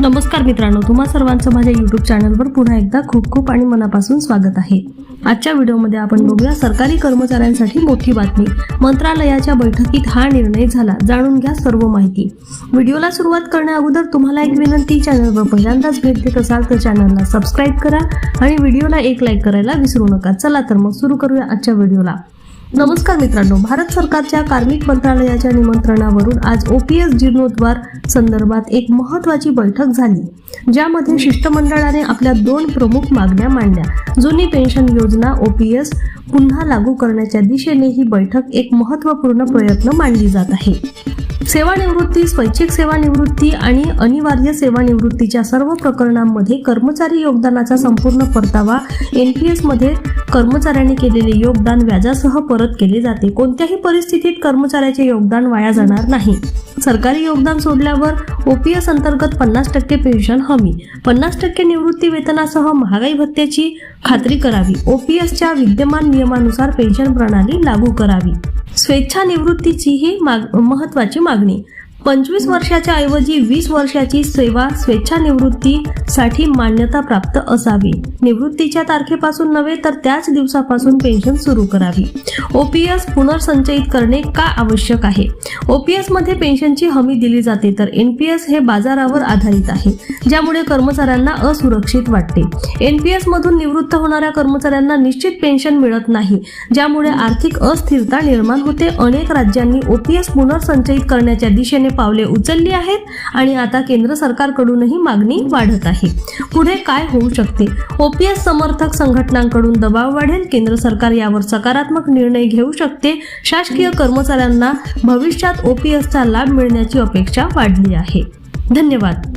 नमस्कार मित्रांनो तुम्हा सर्वांचं माझ्या युट्यूब चॅनलवर पुन्हा एकदा खूप खूप आणि मनापासून स्वागत आहे. आजच्या व्हिडिओमध्ये आपण बघूया सरकारी कर्मचाऱ्यांसाठी मोठी बातमी. मंत्रालयाच्या बैठकीत हा निर्णय झाला. जाणून घ्या सर्व माहिती. व्हिडिओला सुरुवात करण्या अगोदर तुम्हाला एक विनंती चॅनलवर पहिल्यांदाच भेट देत असाल तर चॅनलला सबस्क्राईब करा आणि व्हिडिओला एक लाईक करायला विसरू नका. चला तर मग सुरू करूया आजच्या व्हिडिओला. नमस्कार मित्रांनो भारत सरकारच्या कार्मिक मंत्रालयाच्या निमंत्रणावरून आज ओपीएस जीर्णोद्वार संदर्भात एक महत्वाची बैठक झाली ज्यामध्ये शिष्टमंडळाने आपल्या दोन प्रमुख मागण्या मांडल्या. जुनी पेन्शन योजना ओपीएस पुन्हा लागू करण्याच्या दिशेने ही बैठक एक महत्त्वपूर्ण प्रयत्न मानली जात आहे. सेवानिवृत्ती स्वैच्छिक सेवानिवृत्ती आणि अनिवार्य सेवानिवृत्तीच्या सर्व प्रकरणांमध्ये कर्मचारी योगदानाचा संपूर्ण परतावा एन पी एसमध्ये कर्मचाऱ्यांनी केलेले योगदान व्याजासह परत केले जाते. कोणत्याही परिस्थितीत कर्मचाऱ्याचे योगदान वाया जाणार नाही. सरकारी योगदान सोडल्यावर ओपीएस अंतर्गत पन्नास टक्के पेन्शन हमी. पन्नास टक्के निवृत्ती वेतनासह महागाई भत्त्याची खात्री करावी. ओपीएसच्या विद्यमान नियमानुसार पेन्शन प्रणाली लागू करावी. स्वेच्छानिवृत्तीची ही माग महत्त्वाची मागणी. पंचवीस वर्षाच्या ऐवजी वीस वर्षाची सेवा स्वेच्छा निवृत्तीसाठी मान्यता प्राप्त असावी. निवृत्तीच्या तारखेपासून नव्हे तर त्याच दिवसापासून पेन्शन सुरू करावी. ओपीएस पुनर्संचयित करणे का आवश्यक आहे? ओपीएसमध्ये पेन्शनची हमी दिली जाते तर एनपीएस हे बाजारावर आधारित आहे ज्यामुळे कर्मचाऱ्यांना असुरक्षित वाटते. एनपीएस मधून निवृत्त होणाऱ्या कर्मचाऱ्यांना निश्चित पेन्शन मिळत नाही ज्यामुळे आर्थिक अस्थिरता निर्माण होते. अनेक राज्यांनी ओपीएस पुनर्संचयित करण्याच्या दिशेने पावले उचलली आहेत आणि आता केंद्र सरकारकडूनही मागणी वाढत आहे. पुढे काय होऊ शकते? ओपीएस समर्थक संघटनांकडून दबाव वाढेल? केंद्र सरकार यावर सकारात्मक निर्णय घेऊ शकते? शासकीय कर्मचाऱ्यांना भविष्यात ओपीएसचा लाभ मिळण्याची अपेक्षा वाढली आहे. धन्यवाद.